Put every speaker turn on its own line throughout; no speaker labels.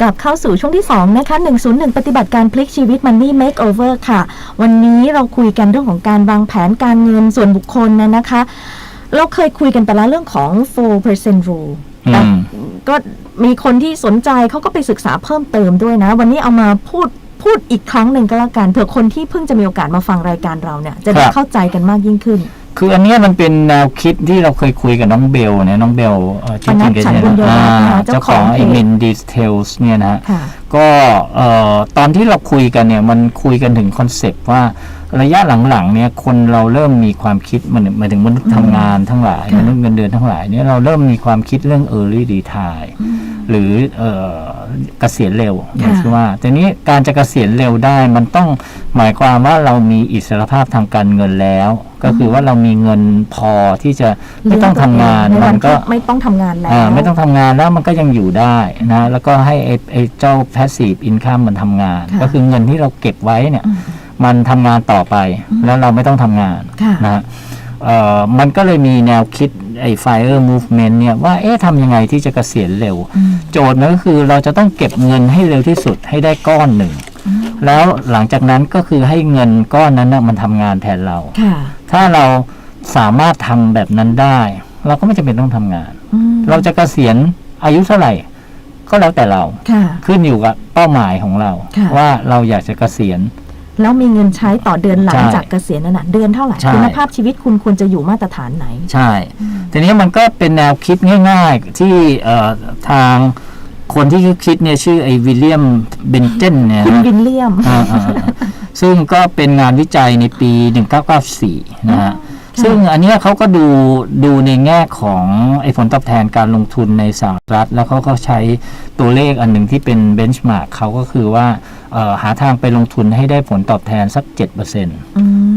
กลับเข้าสู่ช่วงที่ 2 นะคะ 101 ปฏิบัติการพลิกชีวิต Money Makeover ค่ะ วันนี้เราคุยกันเรื่องของการวางแผนการเงินส่วนบุคคลนะนะคะ เราเคยคุยกันไปแล้วเรื่องของ 4% rule
อื
แต่
ม
ก็มีคนที่สนใจเขาก็ไปศึกษาเพิ่มเติมด้วยนะ วันนี้เอามาพูดพูดอีกครั้งหนึ่งก็แล้วกันเผื่อคนที่เพิ่งจะมีโอกาสมาฟังรายการเราเนี่ย จะได้
ครับ
เข้าใจกันมากยิ่งขึ้น
คืออันเนี้ยมันเป็นแนวคิดที่เราเคยคุยกับน้องเบลเนี่ยน้องเบลเอ่อชื่อจริงแก
ปนัดฉัน
เนี่ย
บุญยรั
นะ
ตน์นะคะ
อ่า
เจ้า
เจ้า
ข
ข
อ
องง
เพจ
ไอ้มินดีเทลส์เนี่ยนะ
ค่ะ
ก็เอ่อตอนที่เราคุยกันเนี่ยมันคุยกันถึงคอนเซปต์ว่าระยะหลังๆเนี่ยคนเราเริ่มมีความคิดมันหมายถึงมนุษย์ทำงานทั้งหลาย
ค่ะ
มนุษย์เงินเดือนทั้งหลายเนี่ยเราเริ่มมีความคิดเรื่อง early retire หรือเอ่อเกษียณเร็วอย่างที่ว่าแต่นี้การจะเกษียณเร็วได้มันต้องหมายความว่าเรามีอิสรภาพทางการเงินแล้ว ก็คือว่าเรามีเงินพอที่จะไม่ต้องทำงาน
ใน
มั
วัน
นก็
ที่ไม่ต้องทำงานแล้ว
อ่าไม่ต้องทำงานแล้วมันก็ยังอยู่ได้นะแล้วก็ให้ไอ้ไอ้เจ้า passive income มันทำงาน
ค่ะ
ก็คือเงินที่เราเก็บไว้เนี่ย
อืม
มันทำงานต่อไปแล้วเราไม่ต้องทำงาน
ค่ะ
นะฮะเอ่อ มันก็เลยมีแนวคิดไอ้ fire movement เนี่ยว่าเอ๊ะทำยังไงที่จะเกษียณเร็ว
อืม
โจทย์มันก็คือเราจะต้องเก็บเงินให้เร็วที่สุดให้ได้ก้อนหนึ่ง แล้วหลังจากนั้นก็คือให้เงินก้อนนั้นนะมันทำงานแทนเรา
ค่ะ
ถ้าเราสามารถทำแบบนั้นได้ เราก็ไม่จำเป็นต้องทำงาน
อืม
เราจะเกษียณอายุเท่าไหร่ ก็แล้วแต่เรา
ค่ะ
ขึ้นอยู่กับเป้าหมายของเรา
ค่ะ
ว่าเราอยากจะเกษียณ
แล้วมีเงินใช้ต่อเดือนหลัง
ใช่
จากเกษียณนั่นนะเดือนเท่าไหร่
ใช่
คุณภาพชีวิตคุณควรจะอยู่มาตรฐานไหน
ใช่ ทีนี้มันก็เป็นแนวคิดง่ายๆ ที่เอ่อทางคนที่คิดเนี่ยชื่อไอ้วิลเลียมเบนเจนเนี่ย
คุณ
นะ
วินเลียม
อ่าอ่าอ่าซึ่งก็เป็นงานวิจัยในปี 1994 นะฮะ ซึ่งอันเนี้ยเขาก็ดูดูในแง่ของไอ้ผลตอบแทนการลงทุนในสหรัฐ แล้วเขาก็ใช้ตัวเลขอันหนึ่งที่เป็นเบนช์มาร์กเขาก็คือว่าเอ่อหาทางไปลงทุนให้ได้ผลตอบแทนสัก7%
ม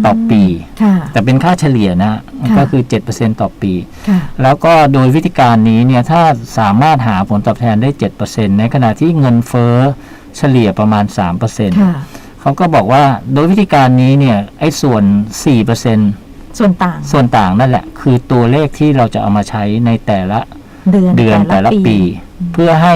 ต่อปี
ค่ะ
แต่เป็นค่าเฉลี่ยนะ
ค่ะ
ก็คือ 7%ต่อปี
ค่ะ
แล้วก็โดยวิธีการนี้เนี่ยถ้าสามารถหาผลตอบแทนได้ 7%ในขณะที่เงินเฟ้อเฉลี่ยประมาณ3%
ค่ะ
เขาก็บอกว่าโดยวิธีการนี้เนี่ยไอ้ส่วน 4%
ส่วนต่าง
ส่วนต่างนั่นแหละ คือตัวเลขที่เราจะเอามาใช้ในแต่ละ
เดือน
เดือนแต่ละปี เพื่อให้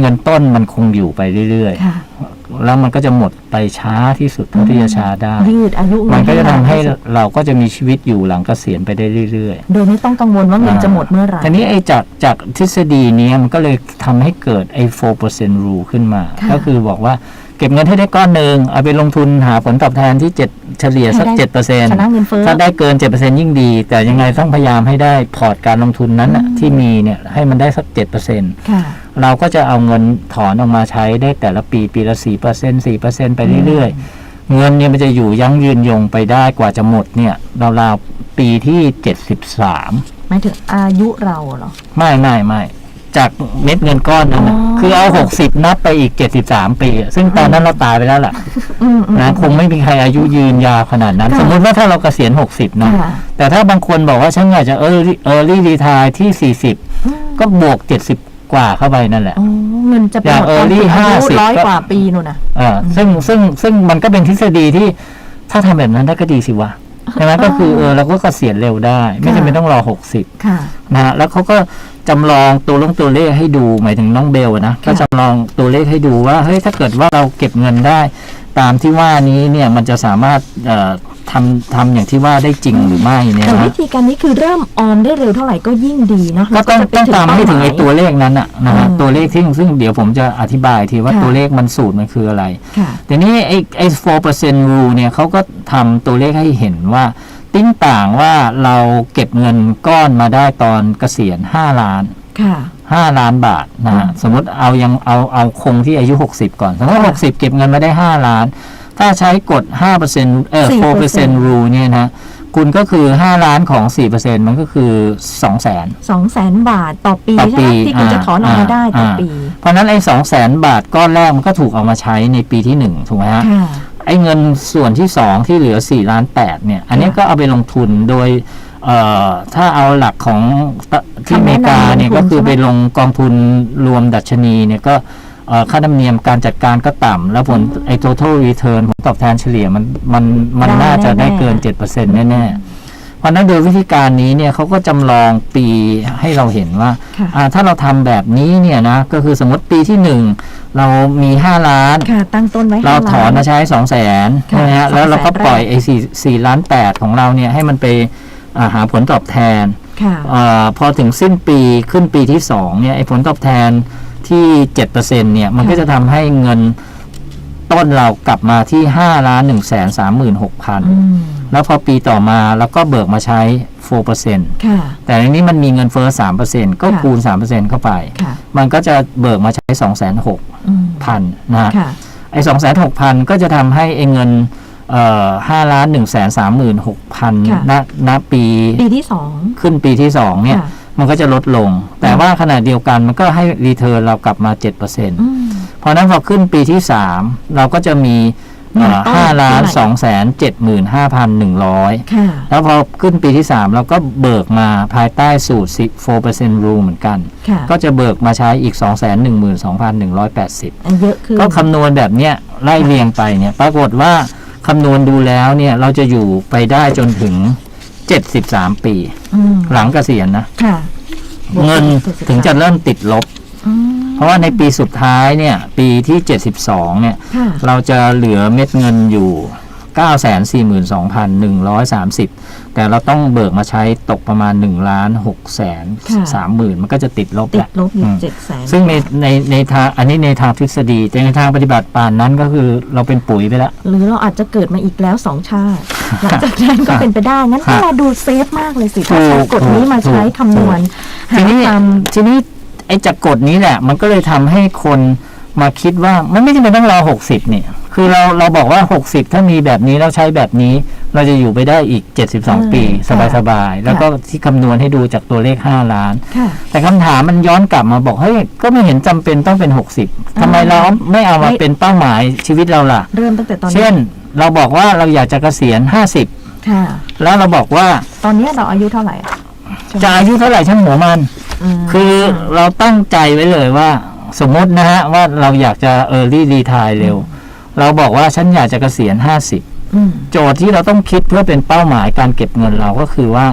เงินต้นมันคงอยู่ไปเรื่อย
ค่ะ
ๆแล้วมันก็จะหมดไปช้าที่สุดเท่าที่จะช้าได้
ยืดอายุ
มันก็จะทำให้
นานที่สุด
เราก็จะมีชีวิตอยู่หลังเกษียณไปได้เรื่อยๆ
โดยไม่ต้องกังวลว่าเงินจะหมดเมื่อไหร่
ทีนี้ไอ้จากจากทฤษฎีนี้มันก็เลยทำให้เกิดไอ้ 4% rule ขึ้นมา
ค่ะ
ก็คือบอกว่าเก็บเงินให้ได้ก้อนหนึ่งเอาไปลงทุนหาผลตอบแทนที่7เฉลี่ยสัก
ให้ได้
7%
ชนะเงินเฟ้อ
ถ้าได้เกิน7%ยิ่งดี แต่ยังไงต้องพยายามให้ได้พอร์ตการลงทุนนั้นน่ะที่มีเนี่ยให้มันได้สัก7%
ค่ะ
เราก็จะเอาเงินถอนออกมาใช้ได้แต่ละปีปีละ4% 4%ไปเรื่อยๆ เงินเนี่ยมันจะอยู่ยั้งยืนยงไปได้กว่าจะหมดเนี่ยราวๆปีที่73
หมายถึงอายุเราเหรอ
ไม่ไม่ไม่ จากเม็ดเงินก้อนนั้นน่ะ
อ๋อ
คือเอาหกสิบนับไปอีกเจ็ดสิบสามปีอะซึ่งตอนนั้นเราตายไปแล้วล่ะ
อืมอืม
นะคงไม่มีใครอายุยืนยาวขนาดนั้น
ค่ะ
สมมุติว่าถ้าเราเกษียณหกสิบนะ
ค่ะ
แต่ถ้าบางคนบอกว่าฉันอยากจะเออเออรีดีทายที่สี่สิบ
อืม
ก็บวกเจ็ดสิบกว่าเข้าไปนั่นแหละ
อ๋อเงินจะไป
อย่าง
หมดตอน
early
คุณอายุ
50
ร้อย
ก็
กว่าปีนู่นน่ะ
เออซึ่งซึ่งซึ่งมันก็เป็นทฤษฎีที่ถ้าทำแบบนั้นได้ก็ดีสิวะ ใช่ไหมก็คือเออเราก็เกษียณเร็วได้ ไม่จำเป็นต้องรอหกสิบ
ค่ะ
นะฮะแล้วเขาก็จำลองตัวลงตัวเลขให้ดูหมายถึงน้องเบลอะนะก็จำลองตัวเลขให้ดูว่าเฮ้ยถ้าเกิดว่าเราเก็บเงินได้ ตามที่ว่านี้เนี่ยมันจะสามารถเอ่อ ทำทำอย่างที่ว่าได้จริงหรือไม่เนี่ย
แต่วิ
นะ
ธีการนี้คือเริ่มออมได้เร็วเท่าไหร่ก็ยิ่งดีเนาะ
ก็ต้อง
แล้วจะไป
ต้องตามให้ถึง
เป้า
ไอ้
หมาย
ตัวเลขนั้นอะนะฮะ
อืม
ตัวเลขที่ซึ่งเดี๋ยวผมจะอธิบายทีว่า
ค่ะ
ตัวเลขมันสูตรมันคืออะไร
ค่ะ
ทีนี้ไอ้ไอ้ 4% rule เนี่ยเขาก็ทำตัวเลขให้เห็นว่า ติ้งต่างว่าเราเก็บเงินก้อนมาได้ตอนเกษียณ 5 ล้าน
ค่ะ
5 ล้านบาทนะฮะ
อืม
สมมติเอายังเอาเอาคงที่อายุ 60 ก่อน สมมติว่า
ค่ะ
60 เก็บเงินมาได้ 5 ล้าน ถ้าใช้กฎ5%เอ่อ
4%
4% rule เนี่ยนะคุณก็คือ 5 ล้านของ 4%มันก็คือ 2 0 0 0 0 0
สองแสนบาทต่อปี
ต่อ
ใช่
ปี
ไหมที่คุณจะถอนออกมาได้ต่ออาปี
เพราะฉะนั้นไอ้ 2 0 0 0 0 0 บาทก้อนแรกมันก็ถูกเอามาใช้ในปีที่ 1 ถูกไหมฮะ
ค่ะ
ไอ้เงินส่วนที่ 2 ที่เหลือ 4 ล้าน 8 เนี่ย อันนี้
ค่ะ
ก็เอาไปลงทุนโดยเอ่อถ้าเอาหลักของที่อเมริกาเนี่ย
คำแนะนำลงทุน
ก็คือ
ใช่ไหม
ไปลงกองทุนรวมดัชนีเนี่ยก็เอ่อ ค่าธรรมเนียมการจัดการก็ต่ำแล้วผลไอ้ total return ผลตอบแทนเฉลี่ยมันมันมัน
ได้
น่าจะได้
แน่ๆ
เกิน 7%แน่ๆ เพราะฉะนั้นโดยวิธีการนี้เนี่ยเขาก็จำลองปีให้เราเห็นว่า
ค่ะ
อ่าถ้าเราทำแบบนี้เนี่ยนะ ก็คือสมมติปีที่หนึ่งเรามี 5 ล้าน
ค่ะ ตั้งต้นไว้
เรา
ห้
ถอน
ล้
มาใช้2 0 0แสน
ค่ะ
ใช่ไหมฮะแล้วเราก็
200,000
ปล่อยไอ้สี่สี่ล้านแปดของเราเนี่ยให้มันไปอ่าหาผลตอบแทน
ค่ะ
อาพอถึงสิ้นปีขึ้นปีที่2เนี่ยไอ้ผลตอบแทน ที่7%เนี่ยมันก็
ค่ะ
จะทำให้เงินต้นเรากลับมาที่5ล้าน1 3 3 6 0 0
อืม
แล้วพอปีต่อมาเราก็เบิกมาใช้ 4%
ค่ะ
แต่ในนี้มันมีเงินเฟ้อ 3%ก็
ค่ะ
คูณ 3%เข้าไป
ค่ะ
มันก็จะเบิกมาใช้ 2 6 0 0 0
อืม
นะฮะ
ค่ะ
ไอ้2 6 0 0 0ก็จะทำให้ไอ้เงินเอ่อ5ล้าน1 3 3 6 0 0
ค่ะ
0ณณปี
ปีที่สอง
ขึ้นปีที่2เนี่ย
ค่ะ
มันก็จะลดลง แต่ว่าขณะเดียวกันมันก็ให้รีเทิร์นเรากลับมา7%
อืม
เพราะฉะนั้นพอขึ้นปีที่3เราก็จะมี
เงินต้น
ห้าล้าน
เท่าไหร่
สองแสนเจ็ดหมื่นห้าพันหนึ่งร้อย
ค่ะ
แล้วพอขึ้นปีที่3เราก็เบิกมาภายใต้สูตร4% rule เหมือนกัน
ค่ะ
ก็จะเบิกมาใช้อีก2 1 2 1 8 0
อันเยอะคือ
ก็คำนวณแบบเนี้ยไล่เรียงไปเนี่ย ปรากฏว่าคำนวณดูแล้วเนี่ยเราจะอยู่ไปได้จนถึง 73ปี
อืม
หลังเกษียณนะ
ค่ะบวก
เงิน
ป็73
ถึงจะเริ่มติดลบ
อืม
เพราะว่าในปีสุดท้ายเนี่ย ปีที่ 72 เนี่ย
ค่ะ
เราจะเหลือเม็ดเงินอยู่ 942,130 แต่เราต้องเบิกมาใช้ตกประมาณ1ล้าน6แสน3หมื่นมันก็จะติดลบ
ติ
แห
ด
ละ
ลบอยู่
อืม
เจ็ดแสน
ซึ่งในในในทางอันนี้ในทางทฤษฎี แต่ในทางปฏิบัติป่านนั้นก็คือเราเป็นปุ๋ยไปแล้ว
หรือเราอาจจะเกิดมาอีกแล้วสองชาติ หลังจากนั้นก็เป็นไปได้ งั้นก็
ฮะ
เราดูเซฟมากเลยสิ ถ้า
ถู
ใช้
ก
กฎนี้มา
ถูก
ใช้คำนวณหา
ทีนี้
ความ
ทีนี้ไอ้จากกฎนี้แหละ มันก็เลยทำให้คนมาคิดว่ามันไม่จำเป็นต้องรอ60เนี่ย คือเราเราบอกว่า60ถ้ามีแบบนี้เราใช้แบบนี้ เราจะอยู่ไปได้อีก 72 ปี สบายๆ แล้วก็ที่คำนวณให้ดูจากตัวเลข 5 ล้าน
ค่ะ
แต่คำถามมันย้อนกลับมาบอก เฮ้ย ก็ไม่เห็นจำเป็นต้องเป็น 60 ทำไมเราไม่เอามา
ไม่
เป็นเป้าหมายชีวิตเราล่ะ
เริ่มตั้งแต่ตอนนี้
เช่น เราบอกว่าเราอยากจะเกษียณ 50
ค่ะ
แล้วเราบอกว่า
ตอนนี้เราอายุเท่าไหร่อะ
จะอายุเท่าไหร่ช่างหัวมัน
ม
คือเราตั้งใจไว้เลยว่า สมมตินะฮะว่าเราอยากจะ early retire เร็ว เราบอกว่าฉันอยากจะเกษียณ 50
อืม
โจทย์ที่เราต้องคิดเพื่อเป็นเป้าหมายการเก็บเงินเราก็คือว่า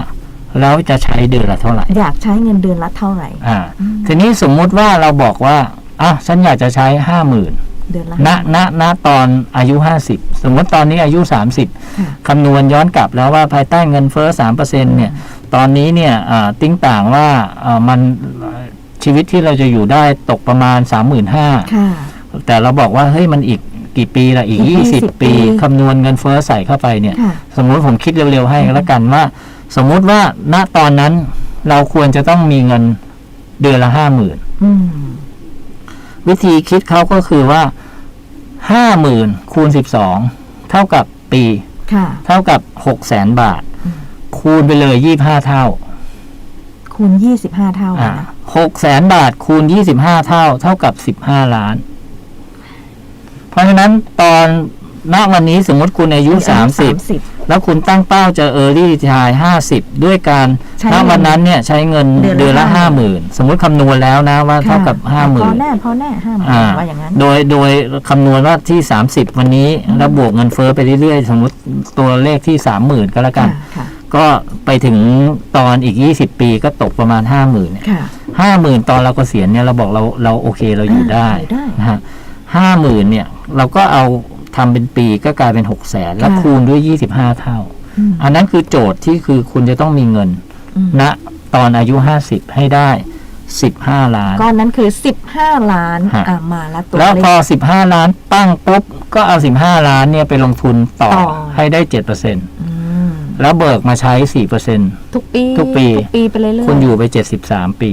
แล้วจะใช้เดือนละเท่าไหร่
อยากใช้เงินเดือนละเท่าไหร่
อ่า ทีนี้สมมุติว่าเราบอกว่าอะฉันอยากจะใช้50,000
เดือนละ
ณณณตอนอายุ50สมมติตอนนี้อายุ30
ค่ะ
คำนวณย้อนกลับแล้วว่าภายใต้เงินเฟ้อ3%เนี่ย ตอนนี้เนี่ยอ่าติ้งต่างว่าอ่ามันชีวิตที่เราจะอยู่ได้ตกประมาณ35,000
ค่ะ
แต่เราบอกว่าเฮ้ยมันอีก กี่ปีละอีก
อีก
20
20
ปี
ปี
คำนวณเงินเฟ้อใส่เข้าไปเนี่ย
ค่ะ
สมมุติผมคิดเร็วๆให้แล้วกันว่า สมมุติว่าณตอนนั้นเราควรจะต้องมีเงินเดือนละห้าหมื่น
อืม
วิธีคิดเขาก็คือว่าห้าหมื่นคูณสิบสองเท่ากับปี
ค่ะ
เท่ากับหกแสนบาท คูณไปเลยยี่ห้าเท่า
คูณยี่สิบห้าเท่า
อ่า
นะ
หกแสนบาทคูณยี่สิบห้าเท่า เท่ากับสิบห้าล้านเพ ราะฉะนั้นตอนณวันนี้สมมติคุณอายุสามสิบ
สิบ
แล้วคุณตั้งเป้าจะเออร์ลี่ทายห้าสิบด้วยการ
ใช้
ณ
เงิน
วันนั้นเนี่ยใช้เงิน
เดือนละ
เดือนละห้าห
50,000
มื่นสมมติคำนวณแล้วนะว่าเท่ากับห้าหมื่
พอนแน่พอแน่ห้าหมื่น
อ่า
ว่าอย่างนั้น
โดยโดยคำนวณว่าที่ 30 วันนี้ แล้วบวกเงินเฟ้อไปเรื่อยๆ สมมติตัวเลขที่ 30,000 ก็แล้วกัน
ค่ะ
ก็ไปถึงตอนอีก 20 ปีก็ตกประมาณ 50,000เนี่ย
ค่ะ
ห้าหมื่นตอนเราเกษียณเนี่ยเราบอกเราเราโอเคเราอยู่ได้
อยู่ได้
นะฮะ ห้าหมื่นเนี่ย เราก็เอาทำเป็นปีก็กลายเป็นหกแสนแล้ว
ค่ะ
คูณด้วย25เท่า
อืม
อันนั้นคือโจทย์ที่คือคุณจะต้องมีเงิน
อืม
ณตอนอายุ50ให้ได้15ล้าน
ก้อนนั้นคือสิบห้าล้าน
ฮะ
อ่ามาแล้วตัว
แล้ว
เล
พอ
ข
15ล้านตั้งปุ๊บก็เอา15ล้านเนี่ยไปลงทุนต่อ
ต่อ
ให้ได้7%
อืม
แล้วเบิกมาใช้4%
ทุกปี
ทุกปี
ทุกปีไปเรื่อยๆ
คุณอยู่ไป73ปี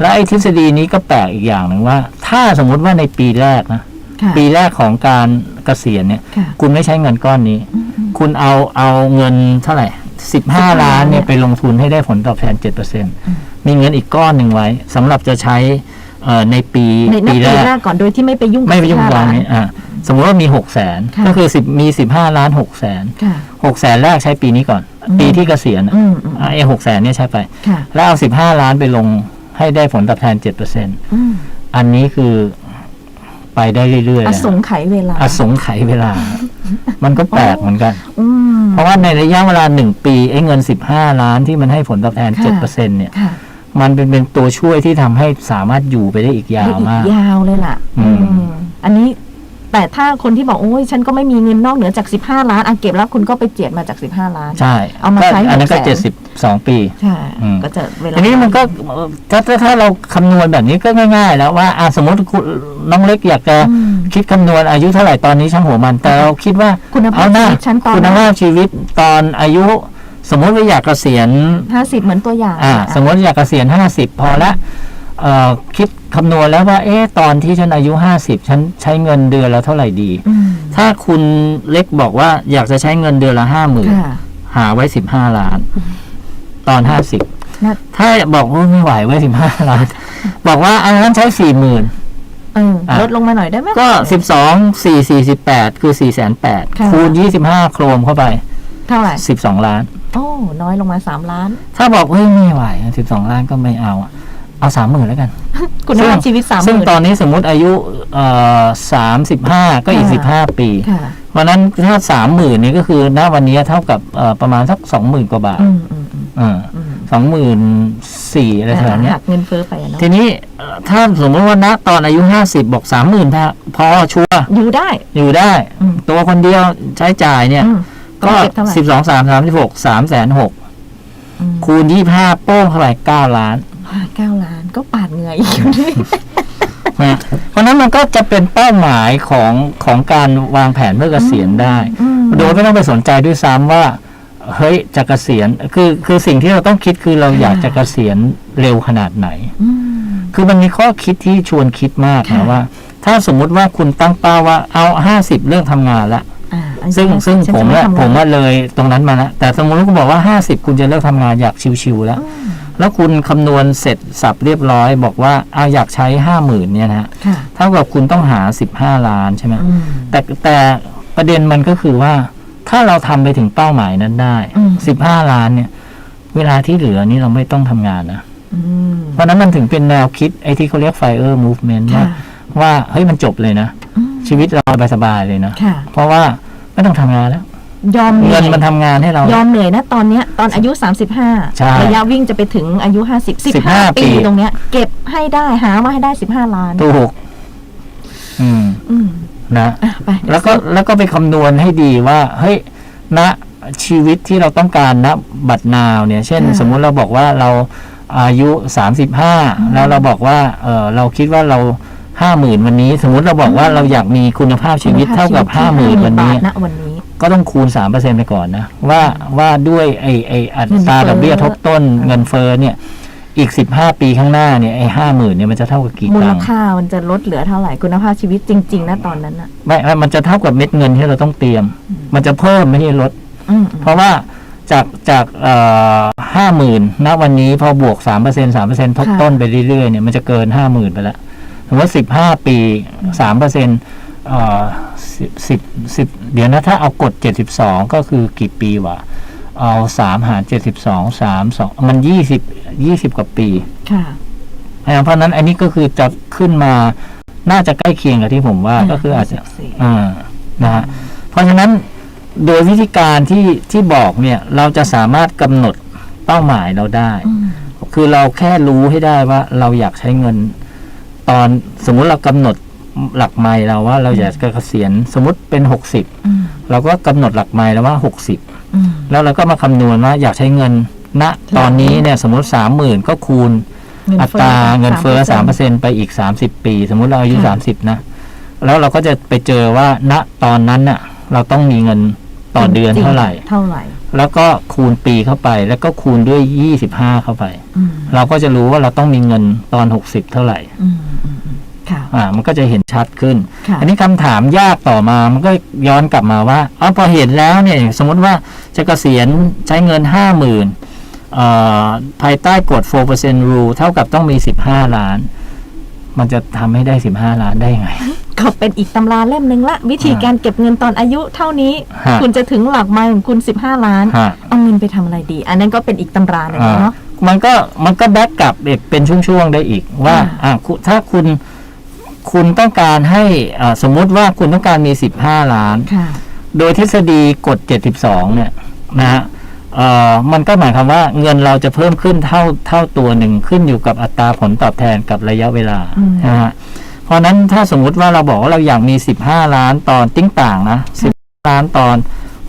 และไอ้ทฤษฎีนี้ก็แปลกอีกอย่างหนึ่งว่า ถ้าสมมุติว่าในปีแรกนะ
ค่ะ
ปีแรกของการเกษียณเนี่ย
ค่ะ
คุณไม่ใช้เงินก้อนนี้
อืมอืม
คุณเอาเอาเงินเท่าไหร่15ล้านเนี่ย
เนี่ย
ไปลงทุนให้ได้ผลตอบแทน7%มีเงินอีกก้อนหนึ่งไว้สำหรับจะใช้เอ่อในปี
ในนับ
ปี
ปี
แรก
แรกก่อนโดยที่ไม่ไปยุ่งกับ
ไม่ไปยุ่ง
15
กับ
ล้าน
นี้อ่าสมมติว่ามี6 0แสน
ค่ะ
ก็คือสิบมี15ล้าน6แสน
ค่ะ
6แสนแรกใช้ปีนี้ก่อน
อืม
ปีที่เกษียณอะ
อืมอืม
อะไอ้หกแสนเนี่ยใช้ไป
ค่ะ
แล้วเอา15ล้านไปลง ให้ได้ผลตอบแทน7%
อืม
อันนี้คือไปได้เรื่อยๆ
อ
นะ
สงไขยเวลา
อสงไขยเวลา มันก็แปลกเหมือนกัน
อืม
เพราะว่าในระยะเวลาหนึ่งปีไอ้เงิน15ล้านที่มันให้ผลตอบแทน
ค่ะ
7%เนี่ย
ค่ะ
มันเป็นเป็นตัวช่วยที่ทำให้สามารถอยู่ไปได้อีกยาว
อีก
มาก
ยาวเลยล่ะ
อืม
อืมอันนี้ แต่ถ้าคนที่บอกโอ้ยฉันก็ไม่มีเงินนอกเหนือจาก 15 ล้านอะเก็บแล้วคุณก็ไปเจียดมาจาก 15 ล้าน
ใช่
เอามาใช้
ก็อันนั้นก็
หกแสน
72ปี
ใช่
อืม
ก็จะเวลา
ทีนี้มันก็ถ้าถ้าถ้าเราคำนวณแบบนี้ก็ง่าย ๆ แล้วว่าอะสมมติคุณน้องเล็กอยากจะ
อืม
คิดคำนวณอายุเท่าไหร่ตอนนี้ช่างหัวมัน แต่เราคิดว่า
คุณภาพ
เอาหน้า
ชีวิตชั้นตอน
คุณภาพชีวิตตอนอายุสมมติว่าอยากเกษียณ
ห้าสิบเหมือนตัวอย่าง
อ่าสมมติอยากเกษียณห้าสิบพอละเอ่อ คิดคำนวณแล้วว่า เอ๊ะตอนที่ฉันอายุห้าสิบฉันใช้เงินเดือนแล้วเท่าไหร่ดี
อืม
ถ้าคุณเล็กบอกว่าอยากจะใช้เงินเดือนละห้าหมื่น
ค่ะ
หาไว้สิบห้าล้าน ตอนห้าสิบ
นะ
ถ้าบอกว่าไม่ไหวไว้สิบห้าล้าน บอกว่าอันนั้นใช้สี่หมื่น
เออลดลงมาหน่อยได้ไหม
ก็สิบสองสี่สี่สิบแปดคือสี่แสนแปด
ค่ะ
คูณยี่สิบห้าโครมเข้าไป
เท่าไหร่
สิบสองล้าน
โอ้ น้อยลงมาสามล้าน
ถ้าบอกเฮ้ยไม่ไหวสิบสองล้านก็ไม่เอาอะ เอาสามหมื่นแล้วกัน
คุณภาพชีวิตสามห
ซึ่ง
มื่น
ตอนนี้สมมุติอายุเอ่อสามสิบห้าก็อีก
ค่ะ
สิบห้าปี
ค่ะ
เพราะฉะนั้นถ้าสามหมื่นนี่ก็คือณวันนี้เท่ากับเอ่อประมาณสักสองหมื่นกว่าบาท
อืมอืมอืม
อ่า
อืม
สองหมื่นสี่อะไรแถวเนี้ย
หักเงินเฟ้อไปอะเนาะ
ทีนี้เอ่อถ้าสมมติว่าณตอนอายุห้าสิบบอกสามหมื่นพอชัวร์
อยู่ได้
อยู่ได้
อืม
ตัวคนเดียวใช้จ่ายเนี่ย
อืม
ก็
เก็บเท่าไหร่
สิบสองสามสามสิบหกสามแสนหก
อืม
คูณยี่ห้าโป้งเท่าไหร่เก้าล้าน
เก้าล้านก็ปาดเหงื่ออีก
นะเพราะฉะนั้นมันก็จะเป็นเป้าหมายของของการวางแผนเพื่อเกษียณได้
อืม
โดยไม่ต้องไปสนใจด้วยซ้ำว่า เฮ้ยจะเกษียณคือคือสิ่งที่เราต้องคิดคือเราอยากจะเกษียณเร็วขนาดไหน
อืม
คือมันมีข้อคิดที่ชวนคิดมาก
ค่ะ
นะว่า ถ้าสมมุติว่าคุณตั้งเป้าว่าเอาห้าสิบเลิกทำงานละ
อ่าอันนี้
ซึ่งซึ่ง
ฉัน
ผม
จะไว่าทำงน
ผมว่าเลยตรงนั้นมาแล้วแต่สมมติว่าคุณบอกว่าห้าสิบคุณจะเลิกทำงานอยากชิวๆแล้ว
อืม
แล้วคุณคำนวณเสร็จสับเรียบร้อย บอกว่าเอาอยากใช้ห้าหมื่นเนี่ยนะฮะ
ค่ะ
เท่ากับคุณต้องหาสิบห้าล้านใช่ไหม
อืม
แต่แต่ประเด็นมันก็คือว่า ถ้าเราทำไปถึงเป้าหมายนั้นได้
อืม
สิบห้าล้านเนี่ย เวลาที่เหลือนี่เราไม่ต้องทำงานนะ
อืม
เพราะฉะนั้นมันถึงเป็นแนวคิดไอ้ที่เขาเรียก fire movement ว่า
ค่ะ
ว่าเฮ้ยมันจบเลยนะ
อืม
ชีวิตเราสบายๆเลยนะ
ค่ะ
เพราะว่าไม่ต้องทำงานแล้ว
ยอมเห
เงิ
นื่
น
อย
มันทำงานให้เรา
ยอมเหนื่อยนะตอนเนี้ยตอนอายุ
ใช่
35 ระยะวิ่งจะไปถึงอายุ 50
15
15
ปี
ปีตรงเนี้ย เก็บให้ได้หามาให้ได้ 15 ล้าน
ถูกอืม
อืม
นะ
อะไป
แล้วก็แล้วก็ไปคำนวณให้ดีว่า เฮ้ยณชีวิตที่เราต้องการณบัตรนาวเนี่ย เช่น สมมุติเราบอกว่าเราอายุ 35 แล้วเราบอกว่าเออเราคิดว่าเราห้าหมื่นวันนี้ สมมุติเราบอกว่าเราอยากมีคุณภาพชีวิตเท่ากับห้าหมื่นวันนี้
ณวันนี้
ก็ต้องคูณสามเปอร์เซ็นไปก่อนนะ ว่าว่าด้วยไอไออัตรา
เงินเฟ้อ
ดอกเบี้ยทบต้นเงินเฟ้อเนี่ย อีกสิบห้าปีข้างหน้าเนี่ยไอห้าหมื่นเนี่ยมันจะเท่ากับกี่
มู
ตั
ล
งค์
ค่ามันจะลดเหลือเท่าไหร่คุณภาพชีวิตจริง ๆ นะตอนนั้นน่ะ
ไม่ไม่มันจะเท่ากับเม็ดเงินที่เราต้องเตรียม มันจะเพิ่มไม่ใช่ลด
อืม
เพราะว่าจากจากห้าหมื่นณวันนี้พอบวกสามเปอร์เซ็นสามเปอร์เซ็นทบต้นไปเรื่อยๆเนี่ยมันจะเกินห้าหมื่นไปแล้วสมมติสิบห้าปีสามเปอร์เซ็น สิบสิบสิบเดี๋ยวนะถ้าเอากดเจ็ดสิบสองก็คือกี่ปีวะเอาสามหารเจ็ดสิบสองสามสองมันยี่สิบยี่สิบกว่าปี
ค่ะ
เพราะฉะนั้นอันนี้ก็คือจะขึ้นมาน่าจะใกล้เคียงกับที่ผมว่าก็คืออาจจะ
24
อ่านะฮะเพราะฉะนั้นโดยวิธีการที่ที่บอกเนี่ยเราจะสามารถกำหนดเป้าหมายเราได้
อืม
คือเราแค่รู้ให้ได้ว่าเราอยากใช้เงิน ตอนสมมุติเรากำหนด หลักไมล์เราว่าเราอยากจะเกษียณสมมติเป็นหกสิบ
อืม
เราก็กำหนดหลักไมล์แล้วว่าหกสิบ
อืม
แล้วเราก็มาคำนวณว่าอยากใช้เงินณตอนนี้เนี่ยสมมติสามหมื่นก็คูณ อัตราเงินเฟ้อสามเปอร์เซ็นไปอีกสามสิบปี สมมุติเราอายุสามสิบนะ แล้วเราก็จะไปเจอว่าณตอนนั้นน่ะ เราต้องมีเงินต่อเดือนเท่าไหร่
เท่าไหร่
แล้วก็คูณปีเข้าไปแล้วก็คูณด้วยยี่สิบห้าเข้าไป
อืม
เราก็จะรู้ว่าเราต้องมีเงินตอนหกสิบเท่าไหร่
อืมอืมอืมค่ะ
อ่ามันก็จะเห็นชัดขึ้น
ค่ะ
อันนี้คำถามยากต่อมามันก็ย้อนกลับมาว่าอ๋อพอเห็นแล้วเนี่ยสมมติว่าจะเกษียณใช้เงินห้าหมื่นภายใต้กฎ 4% rule เท่ากับต้องมี 15 ล้าน มันจะทำให้ได้ 15 ล้านได้ยังไง
ก็เป็นอีกตำราเล่มหนึ่งละ วิธีการเก็บเงินตอนอายุเท่านี้
ฮะ
คุณจะถึงหลักไมล์ของคุณ 15 ล้าน
ฮะ
เอาเงินไปทำอะไรดี อันนั้นก็เป็นอีกตำราหนึ่ง
อ่า
เนาะ
มันก็มันก็แบ็กกลับอีกเป็นช่วงๆได้อีกว่า
อ่า
อ่าคุณถ้าคุณ คุณต้องการให้อ่าสมมุติว่าคุณต้องการมี 15 ล้าน
ค่ะ
โดยทฤษฎีกฎ 72 เนี่ยนะฮะเอ่อมันก็หมายความว่าเงินเราจะเพิ่มขึ้นเท่าเท่าตัวหนึ่งขึ้นอยู่กับอัตราผลตอบแทนกับระยะเวลา
อืม
นะฮะเพราะฉะนั้นถ้าสมมุติว่าเราบอกว่าเราอยากมี 15 ล้านตอนติ้งต่างนะ10 ล้านตอน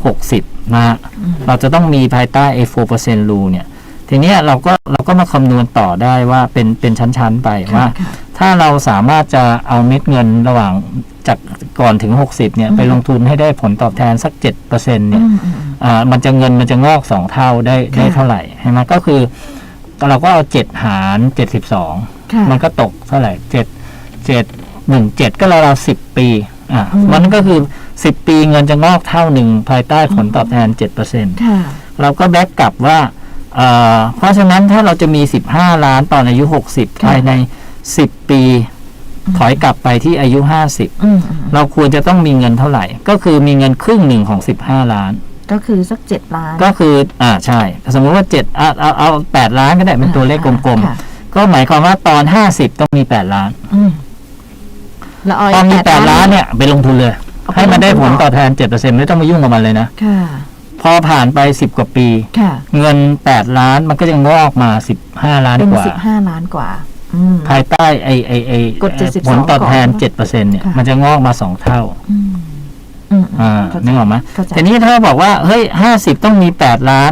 60นะฮะ
อืม
เราจะต้องมีภายใต้ a 4% rule เนี่ย ทีเนี้ยเราก็เราก็มาคำนวณต่อได้ว่าเป็นเป็นชั้นๆไปว่า
ค่ะ
ถ้าเราสามารถจะเอาเม็ดเงินระหว่างจากก่อนถึง 60เนี่ย
อืม
ไปลงทุนให้ได้ผลตอบแทนสัก7%เนี่ย
อืมอืม
อ่ามันจะเงินมันจะงอก 2 เท่าได้ได้
ค่ะ
เท่าไหร่ใช่ไหมก็คือ เราก็เอา7หาร72
ค่ะ
มันก็ตกเท่าไหร่7 7 1 7 ก็เราเรา10 ปีอะ
อืม
มันก็คือ 10 ปีเงินจะงอกเท่าหนึ่งภายใต้ผลตอบแทน7%
ค่ะ
เราก็แบ็กกลับว่า เอ่อเพราะฉะนั้นถ้าเราจะมี 15 ล้านตอนอายุ 60
ค่ะ
ภายใน 10 ปี ถอยกลับไปที่อายุ50
อืมอืม
เราควรจะต้องมีเงินเท่าไหร่ ก็คือมีเงินครึ่งหนึ่งของ 15 ล้าน
ก็คือสักเจ็ดล้าน
ก็คืออ่าใช่ สมมุติว่า7อะเอาเอา8ล้านก็ได้เป็นตัวเลขกลม
ค่ะ
ๆ ก็หมายความว่าตอน 50 ต้องมี 8 ล้าน
อืมแล้วเอา
ตอนมี
แปด
8ล้านเนี่ยไปลงทุนเลย
เอาไป
ให้มันได้ผล
ลงทุนต่อ
ตอบแทน7%ไม่ต้องมายุ่งกับมันเลยนะ
ค่ะ
พอผ่านไป10กว่าปี
ค่ะ
เงิน8ล้านมันก็จะงอกมา15ล้าน
เป็น
กว่า
สิบห้าล้านกว่า อืม
ภายใต้ไอไอไอก
ฎ72
ผลตอบแทน
ก่อน
เจ็ดเปอร์เซ็นเนี่ย
ค่ะ
มันจะงอกมาสองเท่า
อืมอืม
อ่า
เข้าใจ
นึกออกไหม
เข้าใจ
ทีนี้ถ้าบอกว่า เฮ้ยห้าสิบต้องมีแปดล้าน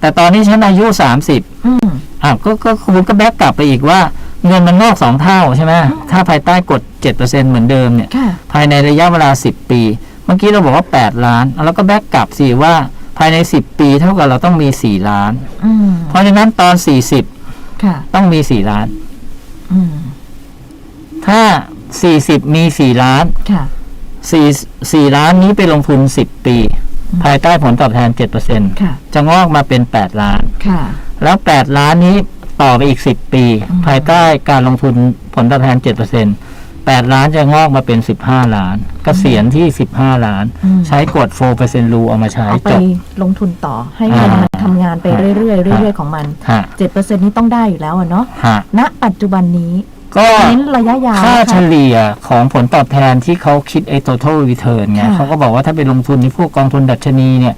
แต่ตอนนี้ฉันอายุสามสิบ
อืม
อะก็ก็คุณก็แบ็กกลับไปอีกว่า เงินมันงอกสองเท่าใช่ไหมถ้าภายใต้กฎเจ็ดเปอร์เซ็นเหมือนเดิมเนี่ย
ค่ะ
ภายในระยะเวลาสิบปี เมื่อกี้เราบอกว่าแปดล้าน แล้วก็แบ็กกลับสิว่าภายในสิบปีเท่ากับเราต้องมีสี่ล้าน
อืม
เพราะฉะนั้นตอนสี่สิบ
ค่ะ
ต้องมีสี่ล้าน
อืม
ถ้าสี่สิบมีสี่ล้าน
ค่ะ
สี่สี่ล้านนี้ไปลงทุนสิบปี
อืม
ภายใต้ผลตอบแทนเจ็ดเปอร์เซ็น
ค่ะ
จะงอกมาเป็นแปดล้าน
ค่ะ
แล้วแปดล้านนี้ต่อไปอีกสิบปี
อืม
ภายใต้การลงทุนผลตอบแทนเจ็ดเปอร์เซ็นแปดล้านจะงอกมาเป็นสิบห้าล้านกเกษียณที่สิบห้าล้าน
อืม
ใช้กฎโฟเปอร์เซ็นรูเอามาใช้
เอาไป
จบ
ลงทุนต่อให้เงิน
อ่ามั
มันทำงานไปเรื่อยๆเรื่อยๆของมัน
ฮะ
เจ็ดเปอร์เซ็นนี้ต้องได้อยู่แล้วอะเนาะ
ฮะ
ณปัจจุบันนี้
ก็
เน้นระยะยาว
ค่า
นะ
เฉ
คะ
ลี่ยของผลตอบแทนที่เขาคิดไอ้ total return ไง
ค่ะ
เขาก็บอกว่าถ้าไปลงทุนในพวกกองทุนดัชนีเนี่ย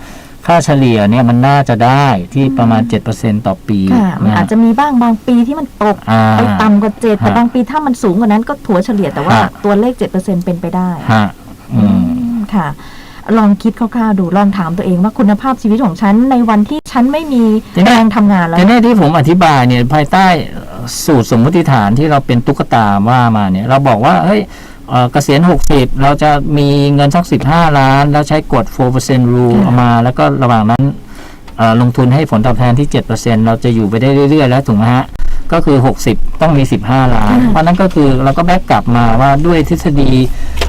ค่าเฉลี่ยเนี่ยมันน่าจะได้ที่ประมาณ 7%ต่อปี
ค่ะมัน
นะ
อาจจะมีบ้างบางปีที่มันตก
อ่า
ไปต่ำกว่าเจ็ดแต่
ฮะ
บางปีถ้ามันสูงกว่านั้นก็ถัวเฉลี่ยแต่ว่า
ฮะ
ตัวเลขเจ็ดเปอร์เซ็นเป็นไปได้
ฮะอืม
อืมค่ะ ลองคิดคร่าวๆดูลองถามตัวเองว่าคุณภาพชีวิตของฉัน ในวันที่ฉันไม่มี
ทีนี้
แรงทำงานแล้ว
ทีนี้ที่ผมอธิบายเนี่ยภายใต้สูตรสมมติฐานที่เราเป็นตุ๊กตาว่ามาเนี่ย เราบอกว่าเฮ้ย เอ่อเกษียณ 60 เราจะมีเงินสัก 15 ล้าน แล้วใช้กฎ4% rule
ค่ะ
เอามา แล้วก็ระหว่างนั้นเอ่อลงทุนให้ผลตอบแทนที่ 7%เราจะอยู่ไปได้เรื่อย ๆ แล้วถูกไหมฮะ ก็คือ 60 ต้องมี 15 ล้าน เพราะนั้นก็คือเราก็แบ็กกลับมาว่าด้วยทฤษฎี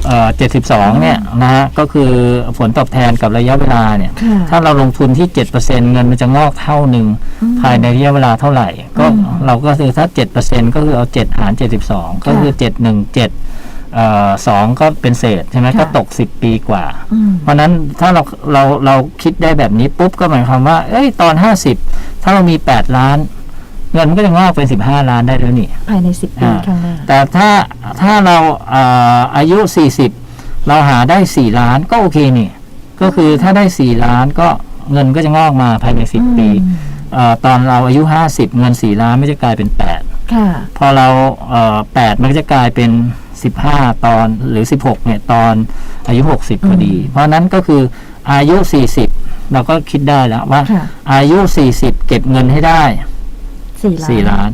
เอ่อ72 เนี่ยนะฮะ ก็คือผลตอบแทนกับระยะเวลาเนี่ย
ค่ะ
ถ้าเราลงทุนที่ 7%เงินมันจะงอกเท่าหนึ่ง
อืม
ภายในระยะเวลาเท่าไหร่ ก็
อืม
เราก็คือถ้า 7%ก็คือเอา 7 หาร 72 ก็คือ 717เอ่อสองก็เป็นเศษใช่ไหม
ค่ะ
ก็ตก10ปีกว่า
อืม
เพราะฉะนั้นถ้าเราเราเราคิดได้แบบนี้ปุ๊บก็หมายความว่า เอ้ยตอน50ถ้าเรามี8ล้าน เงินมันก็จะงอกเป็น15ล้านได้แล้วนี่
ภายในสิบปี
อ่า
ข้างหน้า
แต่ถ้าถ้าเราเอ่ออายุ40เราหาได้4ล้านก็โอเคนี่ ก็คือถ้าได้4ล้านก็เงินก็จะงอกมาภายใน10ปี
อืม
เอ่อตอนเราอายุ50เงิน4ล้านไม่จะกลายเป็น8
ค่ะ
พอเราเอ่อ8มันก็จะกลายเป็น 15 ตอนหรือ 16เนี่ยตอนอายุ 60พอดี
อืม
เพราะนั้นก็คืออายุ 40 เราก็คิดได้แล้วว่า
ค่ะ
อายุ 40 เก็บเงินให้ได้
สี่ล้าน
4ล้าน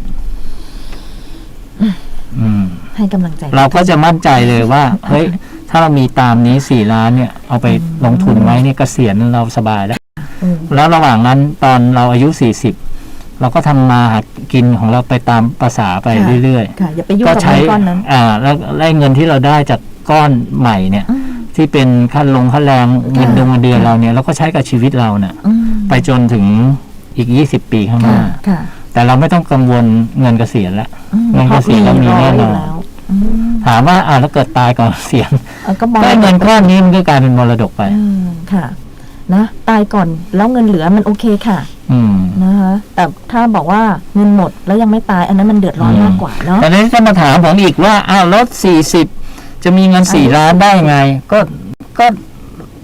อืม
ให้กำลังใจ
เราก็จะมั่นใจเลยว่า เฮ้ย ถ้าเรามีตามนี้สี่ล้านเนี่ย เอาไปลงทุนไหมเนี่ยเกษียณเราสบายแล้ว
อืม
แล้วระหว่างนั้นตอนเราอายุสี่สิบเราก็ทำมาหา กินของเราไปตามภาษาไปเรื่อย
ค่ะอย่าไปยุ่
ๆ
ง
ก็
กับ
ใช้
เงินก้อนนั้น
อ่า แล้วได้เงินที่เราได้จากก้อนใหม่เนี่ย
อืม
ที่เป็นค่าลงค่าแรงเงิน
ค่ะ
เดือนเงินเดือนเราเนี่ยเราก็ใช้กับชีวิตเราเนี่ย
อืม
ไปจนถึงอีกยี่สิบปีข้างห
ค่ะ
น้า
ค่ะ
แต่เราไม่ต้องกังวลเงินเกษียณแล้ว
อืม
เงินเกษียณเรามีแน่นอน
เพราะมีรออยู่แล้วอืม
ถามว่าอ่าแล้วเกิดตายก่อนเกษียณ
เออก็มอง
ได้เงินก้อนนี้มันก็กลายเป็นมรดกไป
อืมค่ะ นะตายก่อนแล้วเงินเหลือมันโอเคค่ะ
อืม
นะคะแต่ถ้าบอกว่าเงินหมดแล้วยังไม่ตายอันนั้นมันเดือดร้อน
อืม
มากกว่าเนาะ
แต่นี้จะมาถามผมอีกว่าอ้าวแล้วสี่สิบจะมีเงินสี่
อายุ
ล้านได้ไง ก็ก็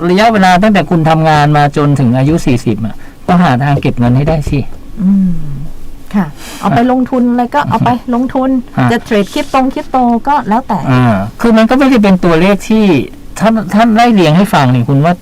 ระยะเวลาตั้งแต่คุณทำงานมาจนถึงอายุ40อะก็หาทางเก็บเงินให้ได้สิ
อืมค่ะ เอาไปลงทุนอะไรก็เอาไปลงทุน
ฮะ
จะเทรดคริปตงคริปโตก็แล้วแต่
อ่าคือมันก็ไม่ได้เป็นตัวเลขที่ท่านท่านไล่เรียงให้ฟังนี่คุณว่า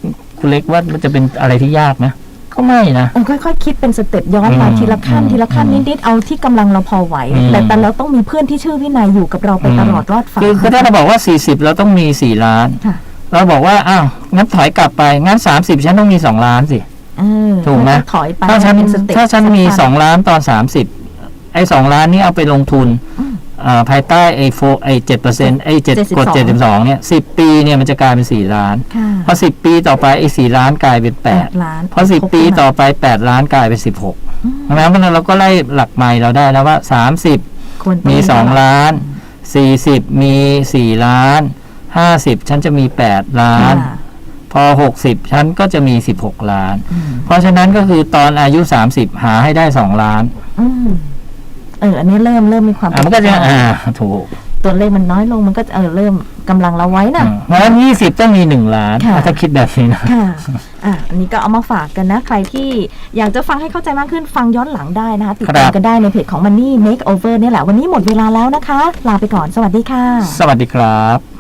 คุณเล็กว่ามันจะเป็นอะไรที่ยากนะก็ไม่นะ
เออค่อยๆคิดเป็นสเต็ปย้อนมา
อืม
ทีละขั้น
อืม
ทีละขั้น
อืม
นิดๆเอาที่กำลังเราพอไหว
อืม
แต่แต่เราต้องมีเพื่อนที่ชื่อวินัยอยู่กับเราไปตลอดรอดฝั่ง
คือคือถ้าเราบอกว่า 40 เราต้องมี 4 ล้าน
ค่ะ
เราบอกว่า อ้าวงั้นถอยกลับไป งั้น 30 ฉันต้องมี 2 ล้านสิ
เออ
ถูกไหม
ถอยไป
ถ้าฉัน
เป็นสเต็ป
ถ้าฉันมี
สำคัญ
2ล้านตอน 30 ไอ้ 2 ล้านนี้เอาไปลงทุน
อืม
อ่า ภายใต้ไอ้โฟไอ้เจ็ดเปอร์เซ็นต์ไอ้เจ็ดกด
72
เจ็ดสิบสองเนี่ยสิบปีเนี่ยมันจะกลายเป็นสี่ล้าน
ค่ะ
พอสิบปีต่อไปไอ้สี่ล้านกลายเป็นแปด
ล้าน
พอสิบปีต่อไปแปดล้านกลายเป็นสิบหก
อืม
ดังนั้นเราก็ไล่หลักไมล์เราได้แล้วว่าสามสิบ
ควร
มีสอง
น
ล้านสี่สิบมีสี่ล้านห้าสิบฉันจะมีแปดล้าน
ค่ะ
พอหกสิบฉันก็จะมีสิบหกล้าน
อืม
เพราะฉะนั้นก็คือตอนอายุสามสิบหาให้ได้สองล้าน
อืม เออ อันนี้เริ่มเริ่มมีความ
อะมันก็จะอ่าถูก
ตัวเลขมันน้อยลงมันก็จะเออเริ่มกำลังเราไว้น่ะ
อืมเพราะฉะนั้นยี่สิบต้องมีหนึ่งล้าน
ค่ะ
ถ้าคิดแบบนี้นะ
ค่ะอะอันนี้ก็เอามาฝากกันนะ ใครที่อยากจะฟังให้เข้าใจมากขึ้นฟังย้อนหลังได้นะคะติด
ค
ตา
รั
ม
บ
กันได้ในเพจของ Money Makeover เนี่ยแหละวันนี้หมดเวลาแล้วนะคะ ลาไปก่อนสวัสดีค่ะ
สวัสดีครับ